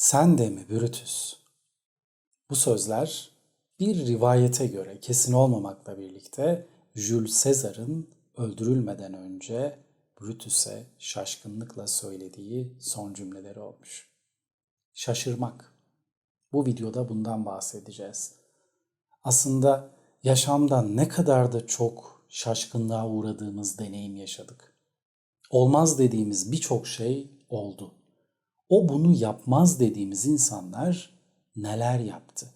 Sen de mi Brutus? Bu sözler bir rivayete göre kesin olmamakla birlikte Jules Caesar'ın öldürülmeden önce Brutus'e şaşkınlıkla söylediği son cümleleri olmuş. Şaşırmak. Bu videoda bundan bahsedeceğiz. Aslında yaşamda ne kadar da çok şaşkınlığa uğradığımız deneyim yaşadık. Olmaz dediğimiz birçok şey oldu. O bunu yapmaz dediğimiz insanlar neler yaptı?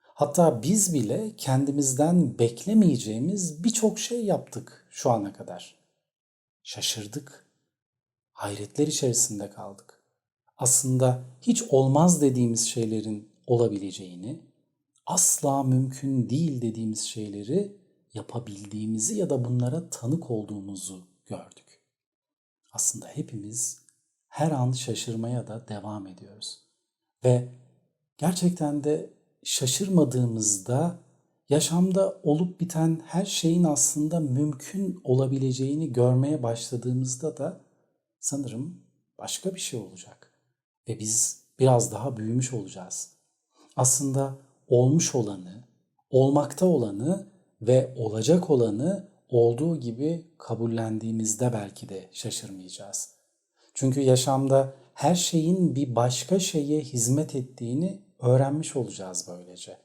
Hatta biz bile kendimizden beklemeyeceğimiz birçok şey yaptık şu ana kadar. Şaşırdık. Hayretler içerisinde kaldık. Aslında hiç olmaz dediğimiz şeylerin olabileceğini, asla mümkün değil dediğimiz şeyleri yapabildiğimizi ya da bunlara tanık olduğumuzu gördük. Aslında hepimiz her an şaşırmaya da devam ediyoruz. Ve gerçekten de şaşırmadığımızda yaşamda olup biten her şeyin aslında mümkün olabileceğini görmeye başladığımızda da sanırım başka bir şey olacak. Ve biz biraz daha büyümüş olacağız. Aslında olmuş olanı, olmakta olanı ve olacak olanı olduğu gibi kabullendiğimizde belki de şaşırmayacağız. Çünkü yaşamda her şeyin bir başka şeye hizmet ettiğini öğrenmiş olacağız böylece.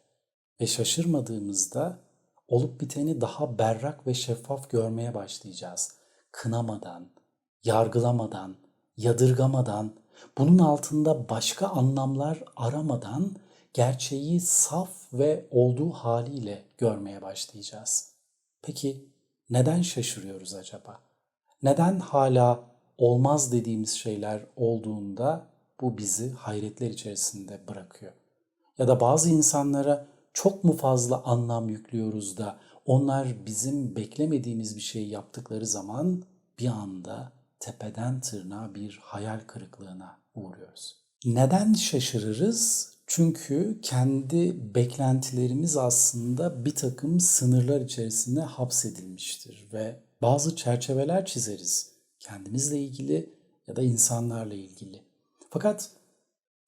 Ve şaşırmadığımızda olup biteni daha berrak ve şeffaf görmeye başlayacağız. Kınamadan, yargılamadan, yadırgamadan, bunun altında başka anlamlar aramadan gerçeği saf ve olduğu haliyle görmeye başlayacağız. Peki neden şaşırıyoruz acaba? Neden hala olmaz dediğimiz şeyler olduğunda bu bizi hayretler içerisinde bırakıyor? Ya da bazı insanlara çok mu fazla anlam yüklüyoruz da onlar bizim beklemediğimiz bir şey yaptıkları zaman bir anda tepeden tırnağa bir hayal kırıklığına uğruyoruz. Neden şaşırırız? Çünkü kendi beklentilerimiz aslında bir takım sınırlar içerisinde hapsedilmiştir ve bazı çerçeveler çizeriz kendimizle ilgili ya da insanlarla ilgili. Fakat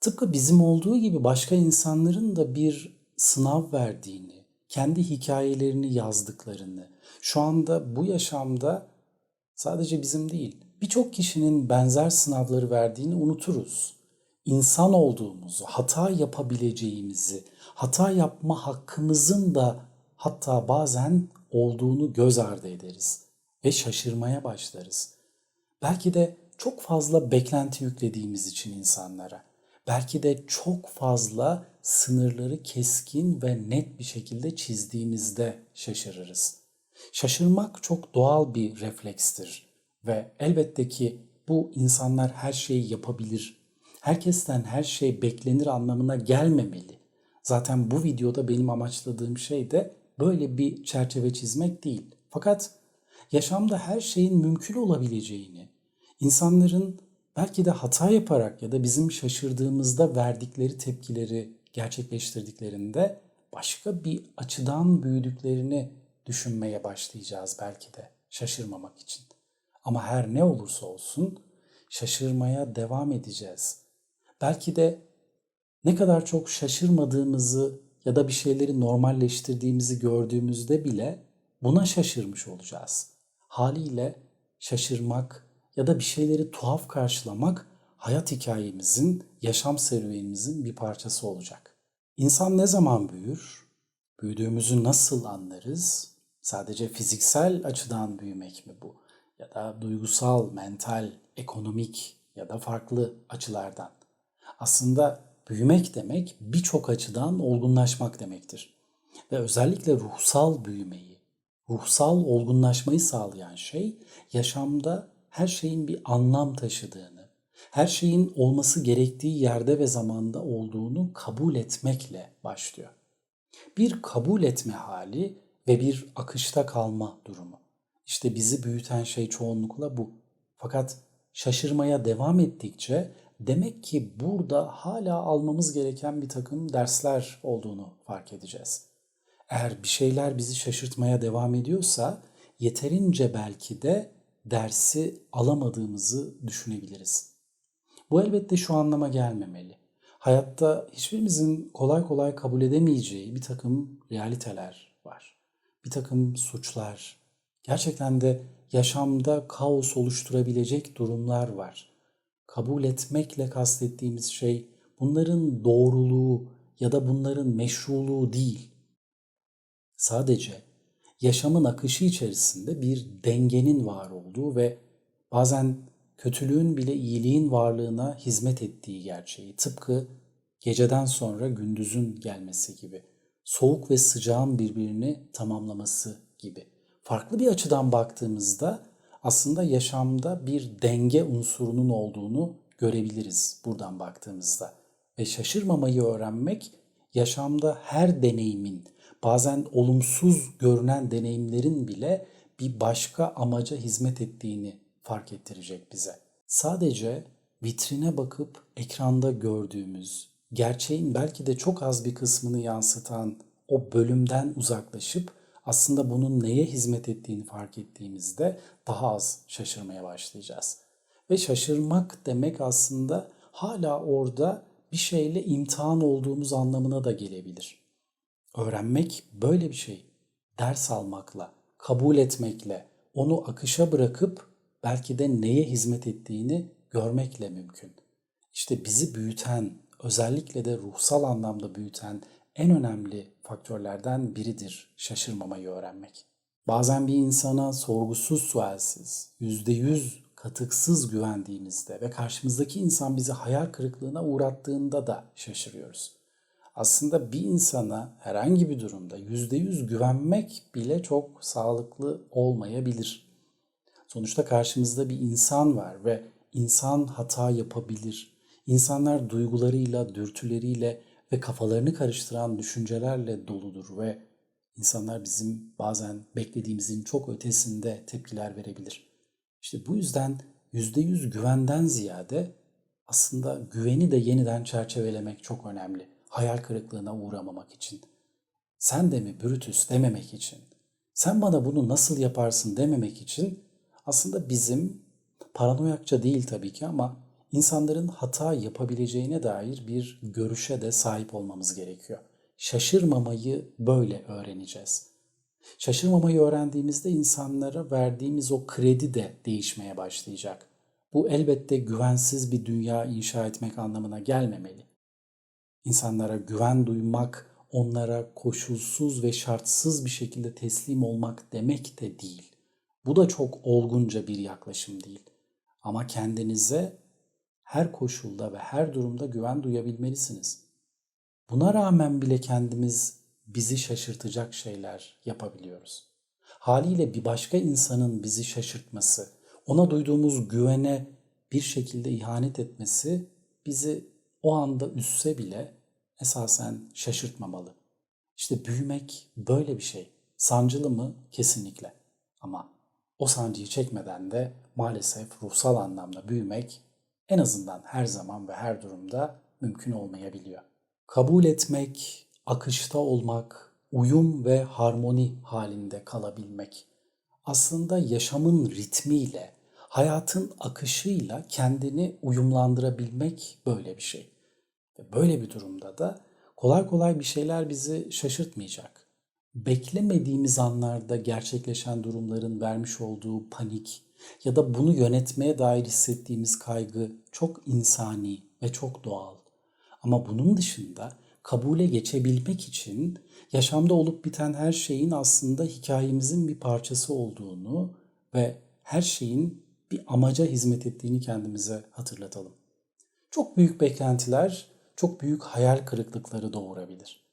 tıpkı bizim olduğu gibi başka insanların da bir sınav verdiğini, kendi hikayelerini yazdıklarını, şu anda bu yaşamda sadece bizim değil, birçok kişinin benzer sınavları verdiğini unuturuz. İnsan olduğumuzu, hata yapabileceğimizi, hata yapma hakkımızın da hatta bazen olduğunu göz ardı ederiz ve şaşırmaya başlarız. Belki de çok fazla beklenti yüklediğimiz için insanlara, belki de çok fazla sınırları keskin ve net bir şekilde çizdiğimizde şaşırırız. Şaşırmak çok doğal bir reflekstir ve elbette ki bu insanlar her şeyi yapabilir. Herkesten her şey beklenir anlamına gelmemeli. Zaten bu videoda benim amaçladığım şey de böyle bir çerçeve çizmek değil. Fakat yaşamda her şeyin mümkün olabileceğini, insanların belki de hata yaparak ya da bizim şaşırdığımızda verdikleri tepkileri gerçekleştirdiklerinde başka bir açıdan büyüdüklerini düşünmeye başlayacağız belki de şaşırmamak için. Ama her ne olursa olsun şaşırmaya devam edeceğiz. Belki de ne kadar çok şaşırmadığımızı ya da bir şeyleri normalleştirdiğimizi gördüğümüzde bile buna şaşırmış olacağız. Haliyle şaşırmak ya da bir şeyleri tuhaf karşılamak hayat hikayemizin, yaşam serüvenimizin bir parçası olacak. İnsan ne zaman büyür? Büyüdüğümüzü nasıl anlarız? Sadece fiziksel açıdan büyümek mi bu? Ya da duygusal, mental, ekonomik ya da farklı açılardan. Aslında büyümek demek birçok açıdan olgunlaşmak demektir. Ve özellikle ruhsal büyümeyi, ruhsal olgunlaşmayı sağlayan şey yaşamda her şeyin bir anlam taşıdığını, her şeyin olması gerektiği yerde ve zamanda olduğunu kabul etmekle başlıyor. Bir kabul etme hali ve bir akışta kalma durumu. İşte bizi büyüten şey çoğunlukla bu. Fakat şaşırmaya devam ettikçe demek ki burada hala almamız gereken bir takım dersler olduğunu fark edeceğiz. Eğer bir şeyler bizi şaşırtmaya devam ediyorsa yeterince belki de dersi alamadığımızı düşünebiliriz. Bu elbette şu anlama gelmemeli. hayatta hiçbirimizin kolay kolay kabul edemeyeceği bir takım realiteler var. Bir takım suçlar, gerçekten de yaşamda kaos oluşturabilecek durumlar var. Kabul etmekle kastettiğimiz şey bunların doğruluğu ya da bunların meşruluğu değil. Sadece yaşamın akışı içerisinde bir dengenin var olduğu ve bazen kötülüğün bile iyiliğin varlığına hizmet ettiği gerçeği. Tıpkı geceden sonra gündüzün gelmesi gibi. Soğuk ve sıcağın birbirini tamamlaması gibi. Farklı bir açıdan baktığımızda aslında yaşamda bir denge unsurunun olduğunu görebiliriz buradan baktığımızda. Ve şaşırmamayı öğrenmek yaşamda her deneyimin, bazen olumsuz görünen deneyimlerin bile bir başka amaca hizmet ettiğini fark ettirecek bize. Sadece vitrine bakıp ekranda gördüğümüz, gerçeğin belki de çok az bir kısmını yansıtan o bölümden uzaklaşıp aslında bunun neye hizmet ettiğini fark ettiğimizde daha az şaşırmaya başlayacağız. Ve şaşırmak demek aslında hala orada bir şeyle imtihan olduğumuz anlamına da gelebilir. Öğrenmek böyle bir şey. Ders almakla, kabul etmekle, onu akışa bırakıp belki de neye hizmet ettiğini görmekle mümkün. İşte bizi büyüten, özellikle de ruhsal anlamda büyüten en önemli faktörlerden biridir şaşırmamayı öğrenmek. Bazen bir insana sorgusuz sualsiz, yüzde yüz katıksız güvendiğimizde ve karşımızdaki insan bizi hayal kırıklığına uğrattığında da şaşırıyoruz. Aslında bir insana herhangi bir durumda yüzde yüz güvenmek bile çok sağlıklı olmayabilir. Sonuçta karşımızda bir insan var ve insan hata yapabilir. İnsanlar duygularıyla, dürtüleriyle ve kafalarını karıştıran düşüncelerle doludur ve insanlar bizim bazen beklediğimizin çok ötesinde tepkiler verebilir. İşte bu yüzden yüzde yüz güvenden ziyade aslında güveni de yeniden çerçevelemek çok önemli. Hayal kırıklığına uğramamak için. Sen de mi Brutus dememek için. Sen bana bunu nasıl yaparsın dememek için aslında bizim paranoyakça değil tabii ki ama insanların hata yapabileceğine dair bir görüşe de sahip olmamız gerekiyor. Şaşırmamayı böyle öğreneceğiz. Şaşırmamayı öğrendiğimizde insanlara verdiğimiz o kredi de değişmeye başlayacak. Bu elbette güvensiz bir dünya inşa etmek anlamına gelmemeli. İnsanlara güven duymak, onlara koşulsuz ve şartsız bir şekilde teslim olmak demek de değil. Bu da çok olgunca bir yaklaşım değil. Ama kendinize her koşulda ve her durumda güven duyabilmelisiniz. Buna rağmen bile kendimiz bizi şaşırtacak şeyler yapabiliyoruz. Haliyle bir başka insanın bizi şaşırtması, ona duyduğumuz güvene bir şekilde ihanet etmesi bizi o anda üsse bile esasen şaşırtmamalı. İşte büyümek böyle bir şey. Sancılı mı? Kesinlikle. Ama o sancıyı çekmeden de maalesef ruhsal anlamda büyümek en azından her zaman ve her durumda mümkün olmayabiliyor. Kabul etmek, akışta olmak, uyum ve harmoni halinde kalabilmek. Aslında yaşamın ritmiyle, hayatın akışıyla kendini uyumlandırabilmek böyle bir şey. Ve böyle bir durumda da kolay kolay bir şeyler bizi şaşırtmayacak. Beklemediğimiz anlarda gerçekleşen durumların vermiş olduğu panik ya da bunu yönetmeye dair hissettiğimiz kaygı çok insani ve çok doğal. Ama bunun dışında kabule geçebilmek için yaşamda olup biten her şeyin aslında hikayemizin bir parçası olduğunu ve her şeyin bir amaca hizmet ettiğini kendimize hatırlatalım. Çok büyük beklentiler çok büyük hayal kırıklıkları doğurabilir.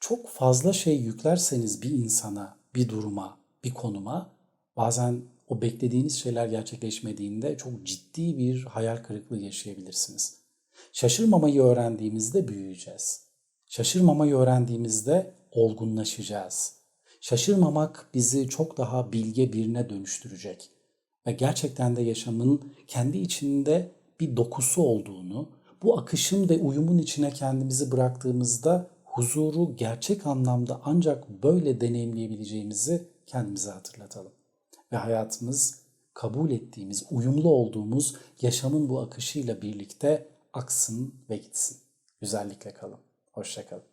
Çok fazla şey yüklerseniz bir insana, bir duruma, bir konuma bazen o beklediğiniz şeyler gerçekleşmediğinde çok ciddi bir hayal kırıklığı yaşayabilirsiniz. Şaşırmamayı öğrendiğimizde büyüyeceğiz. Şaşırmamayı öğrendiğimizde olgunlaşacağız. Şaşırmamak bizi çok daha bilge birine dönüştürecek ve gerçekten de yaşamın kendi içinde bir dokusu olduğunu, bu akışın ve uyumun içine kendimizi bıraktığımızda huzuru gerçek anlamda ancak böyle deneyimleyebileceğimizi kendimize hatırlatalım. Ve hayatımız kabul ettiğimiz, uyumlu olduğumuz yaşamın bu akışıyla birlikte aksın ve gitsin. Güzellikle kalın. Hoşça kalın.